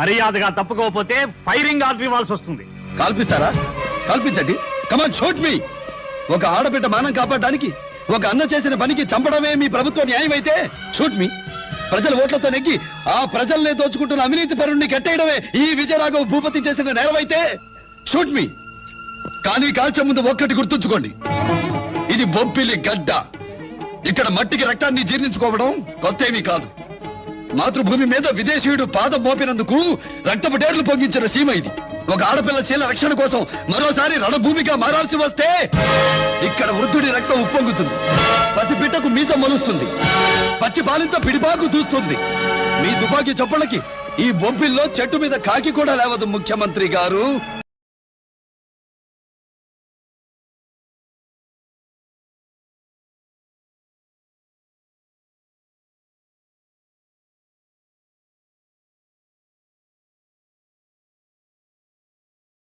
మర్యాదగా తప్పుకోకపోతే firing order ఇవ్వాల్సి వస్తుంది. కాల్పిస్తారా? కల్పించండి. కమాన్ షోట్ మీ ఒక ఆడబిడ్డ మానం కాపాడడానికి ఒక అన్న చేసిన పనికి చంపడమే మీ ప్రభుత్వ న్యాయం అయితే షూట్ మీ ప్రజల ఓట్లతో నెగ్గి ఆ ప్రజల్నే దోచుకుంటున్న అవినీతి పరుణ్ణి కట్టేయడమే ఈ విజయరాఘవ భూపతి చేసిన నేరమైతే షూట్ మీ కానీ కాల్చే ముందు ఒక్కటి గుర్తుంచుకోండి. ఇది బొబ్బిలి గడ్డ. ఇక్కడ మట్టికి రక్తాన్ని జీర్ణించుకోవడం కొత్త ఏమీ కాదు. మాతృభూమి మీద విదేశీయుడు పాదం మోపినందుకు రక్తపు డేర్లు పొంగించిన సీమ ఇది. ఒక ఆడపిల్ల శీల రక్షణ కోసం మరోసారి రణభూమిగా మారాల్సి వస్తే ఇక్కడ వృద్ధుడి రక్తం ఉప్పొంగుతుంది. పసి బిడ్డకు మీసం మలుస్తుంది. పచ్చి బాలింతో పిడిపాకు దూస్తుంది. మీ దుబాకి చప్పళ్ళకి ఈ బొబ్బిల్లో చెట్టు మీద కాకి కూడా లేవదు ముఖ్యమంత్రి గారు.